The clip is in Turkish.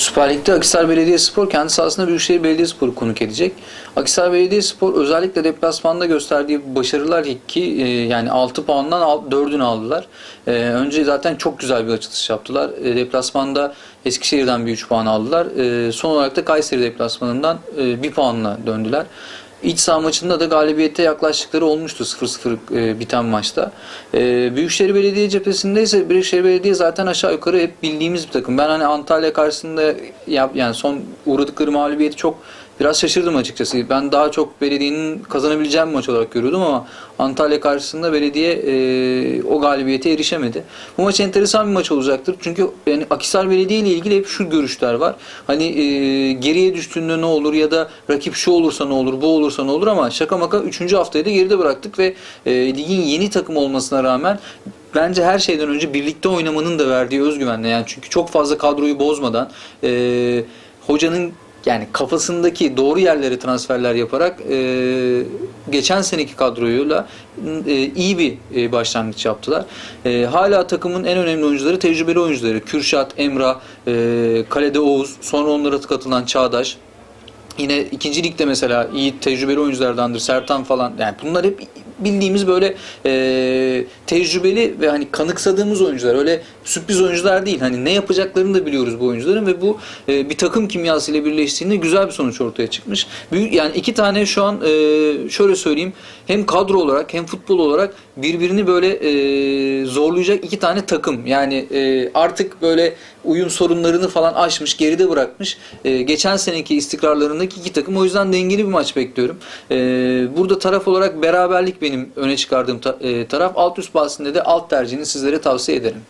Süper Lig'de Akhisar Belediyespor kendi sahasında Büyükşehir Belediyespor'u konuk edecek. Akhisar Belediyespor özellikle deplasmanda gösterdiği başarılar ki e, yani 6 puandan 4'ünü aldılar. E, önce zaten çok güzel bir açılış yaptılar. E, deplasmanda Eskişehir'den bir 3 puan aldılar. E, son olarak da Kayseri deplasmanından e, 1 puanla döndüler. İç saha maçında da galibiyete yaklaştıkları olmuştu 0-0 e, biten maçta. E, Büyükşehir Belediye cephesinde ise Büyükşehir Belediye zaten aşağı yukarı hep bildiğimiz bir takım. Ben hani Antalya karşısında yani son uğradıkları mağlubiyeti çok biraz şaşırdım açıkçası. Ben daha çok belediyenin kazanabileceği bir maç olarak görüyordum ama Antalya karşısında belediye e, o galibiyete erişemedi. Bu maç enteresan bir maç olacaktır. Çünkü yani Akhisar Belediye ile ilgili hep şu görüşler var. Hani geriye düştüğünde ne olur ya da rakip şu olursa ne olur, bu olursa ne olur ama şaka maka 3. haftayı da geride bıraktık ve e, ligin yeni takım olmasına rağmen bence her şeyden önce birlikte oynamanın da verdiği özgüvenle yani çünkü çok fazla kadroyu bozmadan e, hocanın yani kafasındaki doğru yerlere transferler yaparak e, geçen seneki kadroyla e, iyi bir e, başlangıç yaptılar. E, hala takımın en önemli oyuncuları tecrübeli oyuncuları. Kürşat, Emrah, e, Kalede Oğuz, sonra onlara katılan Çağdaş. Yine ikinci ligde mesela iyi tecrübeli oyunculardandır. Sertan falan. Yani bunlar hep bildiğimiz böyle e, tecrübeli ve hani kanıksadığımız oyuncular. Öyle sürpriz oyuncular değil. Hani ne yapacaklarını da biliyoruz bu oyuncuların ve bu e, bir takım kimyasıyla birleştiğinde güzel bir sonuç ortaya çıkmış. Büyük yani iki tane şu an e, şöyle söyleyeyim hem kadro olarak hem futbol olarak birbirini böyle e, zorlayacak iki tane takım. Yani e, artık böyle uyum sorunlarını falan aşmış, geride bırakmış. E, geçen seneki istikrarlarındaki iki takım. O yüzden dengeli bir maç bekliyorum. E, burada taraf olarak beraberlik benim öne çıkardığım ta- e, taraf. Alt üst bahsinde de alt tercihini sizlere tavsiye ederim.